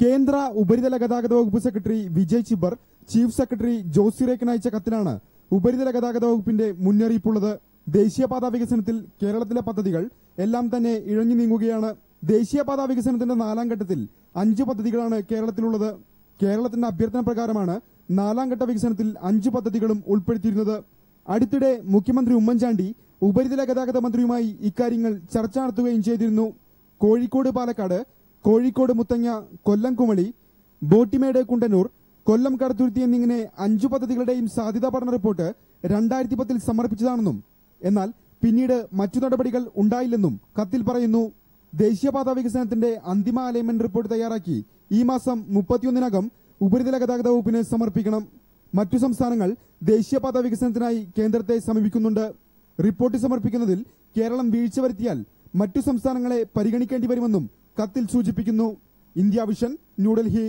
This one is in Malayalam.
കേന്ദ്ര ഉപരിതല ഗതാഗത വകുപ്പ് secretary Vijay Chhibber chief secretary Jose റേക്കൻ അയച്ച കത്തിലാണ് ഉപരിതല ഗതാഗത വകുപ്പിന്റെ മുന്നറിയിപ്പുള്ളത്. ദേശീയപാത വികസനത്തിൽ കേരളത്തിലെ പദ്ധതികൾ എല്ലാം തന്നെ ഇഴഞ്ഞു നീങ്ങുകയാണ്. ദേശീയപാത വികസനത്തിന്റെ നാലാം ഘട്ടത്തിൽ അഞ്ച് പദ്ധതികളാണ് കേരളത്തിലുള്ളത്. കേരളത്തിന്റെ അഭ്യർത്ഥന പ്രകാരമാണ് നാലാം ഘട്ട വികസനത്തിൽ അഞ്ച് പദ്ധതികളും ഉൾപ്പെടുത്തിയിരുന്നത്. അടുത്തിടെ മുഖ്യമന്ത്രി ഉമ്മൻചാണ്ടി ഉപരിതല ഗതാഗത മന്ത്രിയുമായി ഇക്കാര്യങ്ങൾ ചർച്ച നടത്തുകയും ചെയ്തിരുന്നു. കോഴിക്കോട് പാലക്കാട് കോഴിക്കോട് മുത്തങ്ങ കൊല്ലം കുമളി ബോട്ടിമേട് കുണ്ടനൂർ കൊല്ലം കടത്തുരുത്തി എന്നിങ്ങനെ അഞ്ചു പദ്ധതികളുടെയും സാധ്യതാ പഠന റിപ്പോർട്ട് രണ്ടായിരത്തി പത്തിൽ സമർപ്പിച്ചതാണെന്നും എന്നാൽ പിന്നീട് മറ്റു നടപടികൾ ഉണ്ടായില്ലെന്നും കത്തിൽ പറയുന്നു. ദേശീയപാത വികസനത്തിന്റെ അന്തിമ അലൈൻമെന്റ് റിപ്പോർട്ട് തയ്യാറാക്കി ഈ മാസം മുപ്പത്തിയൊന്നിനകം ഉപരിതല ഗതാഗത വകുപ്പിന് സമർപ്പിക്കണം. മറ്റു സംസ്ഥാനങ്ങൾ ദേശീയപാത വികസനത്തിനായി കേന്ദ്രത്തെ സമീപിക്കുന്നുണ്ട്. റിപ്പോർട്ട് സമർപ്പിക്കുന്നതിൽ കേരളം വീഴ്ച വരുത്തിയാൽ മറ്റു സംസ്ഥാനങ്ങളെ പരിഗണിക്കേണ്ടി വരുമെന്നും കത്തിൽ സൂചിപ്പിക്കുന്നു. India vision New Delhi